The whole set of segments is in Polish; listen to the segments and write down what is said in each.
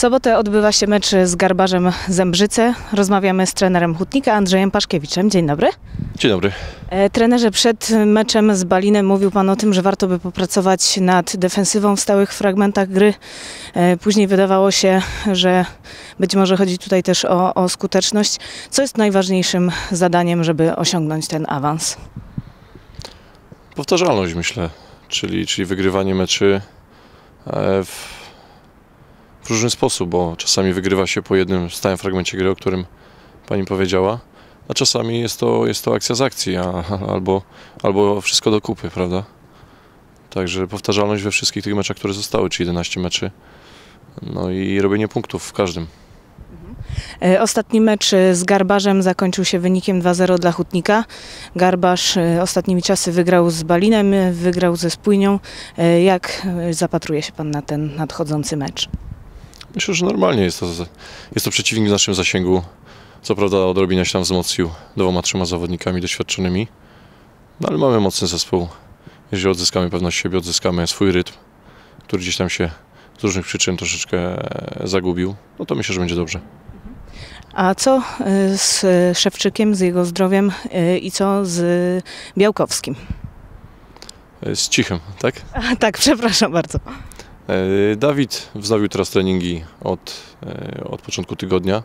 Sobotę odbywa się mecz z Garbarzem Zembrzyce. Rozmawiamy z trenerem Hutnika Andrzejem Paszkiewiczem. Dzień dobry. Dzień dobry. E, Trenerze, przed meczem z Balinem mówił Pan o tym, że warto by popracować nad defensywą w stałych fragmentach gry. E, Później wydawało się, że być może chodzi tutaj też o, o skuteczność. Co jest najważniejszym zadaniem, żeby osiągnąć ten awans? Powtarzalność myślę, czyli, czyli wygrywanie meczy e, w różny sposób, bo czasami wygrywa się po jednym stałym fragmencie gry, o którym Pani powiedziała, a czasami jest to, jest to akcja z akcji, a, albo, albo wszystko do kupy, prawda? Także powtarzalność we wszystkich tych meczach, które zostały, czy 11 meczy, no i robienie punktów w każdym. E, Ostatni mecz e, z Garbarzem zakończył się wynikiem 2-0 dla Hutnika. Garbarz e, ostatnimi czasy wygrał z Balinem, wygrał ze Spójnią. Jak zapatruje się Pan na ten nadchodzący mecz? Myślę, że normalnie jest to, jest to przeciwnik w naszym zasięgu. Co prawda odrobinę się tam wzmocnił dwoma, trzema zawodnikami doświadczonymi, no ale mamy mocny zespół. Jeżeli odzyskamy pewność siebie, odzyskamy swój rytm, który gdzieś tam się z różnych przyczyn troszeczkę e, zagubił, no to myślę, że będzie dobrze. A co e, z Szewczykiem, z jego zdrowiem e, i co z Białkowskim? E, Z cichem, tak? A, tak, przepraszam bardzo. E, Dawid wznowił teraz treningi od, e, od początku tygodnia.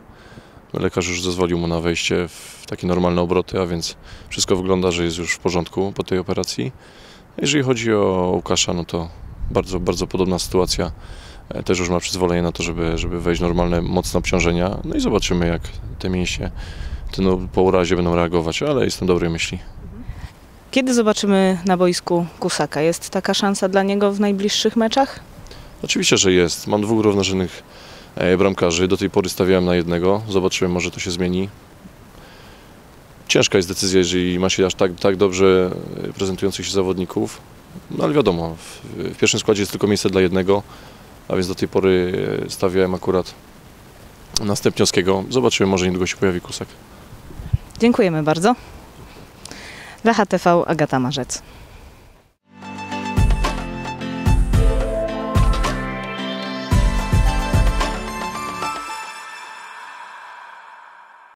Lekarz już zezwolił mu na wejście w takie normalne obroty, a więc wszystko wygląda, że jest już w porządku po tej operacji. Jeżeli chodzi o Łukasza, no to bardzo, bardzo podobna sytuacja. E, Też już ma przyzwolenie na to, żeby, żeby wejść normalne, mocne obciążenia. No i zobaczymy, jak te mięśnie te no, po urazie będą reagować, ale jestem dobrej myśli. Kiedy zobaczymy na boisku Kusaka? Jest taka szansa dla niego w najbliższych meczach? Oczywiście, że jest. Mam dwóch równorzędnych e, bramkarzy. Do tej pory stawiałem na jednego. Zobaczymy, może to się zmieni. Ciężka jest decyzja, jeżeli ma się aż tak, tak dobrze e, prezentujących się zawodników. No ale wiadomo, w, w pierwszym składzie jest tylko miejsce dla jednego, a więc do tej pory e, stawiałem akurat na Stępniowskiego. Zobaczymy, może niedługo się pojawi Kusak. Dziękujemy bardzo. Dla HTV Agata Marzec.